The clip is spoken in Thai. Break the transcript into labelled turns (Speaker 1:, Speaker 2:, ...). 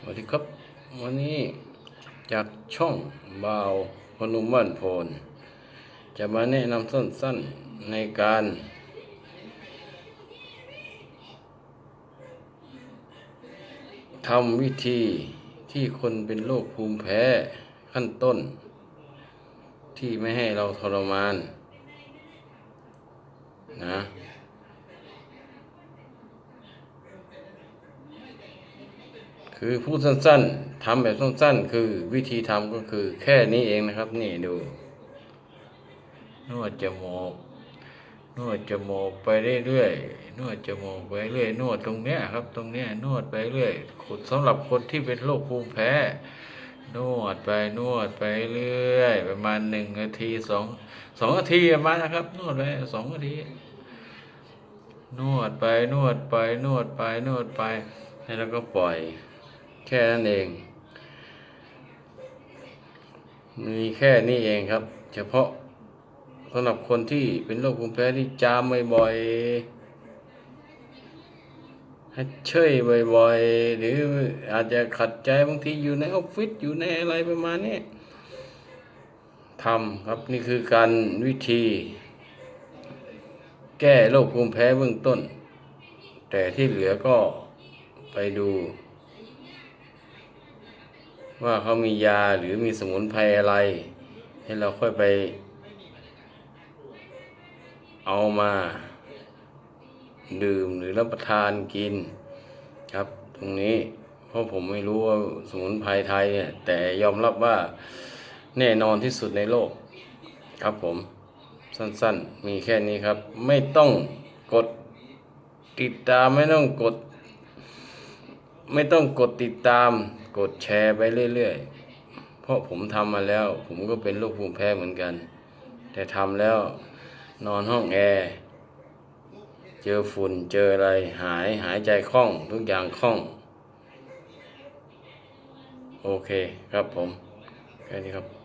Speaker 1: สวัสดีครับ วันนี้จากช่องบาวพนุมบ้านโพน จะมาแนะนำสั้นๆในการทำวิธีที่คนเป็นโรคภูมิแพ้ขั้นต้น ที่ไม่ให้เราทรมาน นะ คือพูดสั้นๆทำแบบสั้นๆ คือวิธีทำก็คือแค่นี้เองนะครับ นี่ดู นวดจมูกนวดจมูกไปเรื่อยๆนวดจมูกไปเรื่อยนวดตรงเนี้ยครับ ตรงเนี้ยนวดไปเรื่อยสำหรับคนที่เป็นโรคภูมิแพ้ นวดไปนวดไปเรื่อยประมาณหนึ่งนาทีสองสองนาทีประมาณนะครับ นวดไปสองนาทีนวดไปนวดไปนวดไปนวดไปแล้วก็ปล่อย แค่นั้นเองมีแค่นี้เองครับ เฉพาะสำหรับคนที่เป็นโรคภูมิแพ้ที่จามบ่อยๆให้เชยบ่อยๆ หรืออาจจะขัดใจบางทีอยู่ในออฟฟิศอยู่ในอะไรประมาณนี้ทำครับนี่คือการวิธี แก้โรคภูมิแพ้เบื้องต้น แต่ที่เหลือก็ไปดู ว่าเขามียาหรือมีสมุนไพรอะไร ให้เราค่อยไป เอามา ดื่มหรือรับประทานกินครับ ตรงนี้ เพราะผมไม่รู้ว่าสมุนไพรไทยเนี่ยแต่ยอมรับว่าแน่นอนที่สุดในโลก ครับผมสั้นๆ มีแค่นี้ครับ ไม่ต้องกดติดตามไม่ต้องกด ไม่ต้องกดติดตาม กดแชร์ไปเรื่อยๆ เพราะผมทำมาแล้ว ผมก็เป็นโรคภูมิแพ้เหมือนกัน แต่ทำแล้วนอนห้องแอร์ เจอฝุ่นเจออะไรหายหายใจคล่อง ทุกอย่างคล่อง โอเคครับผม แค่นี้ครับ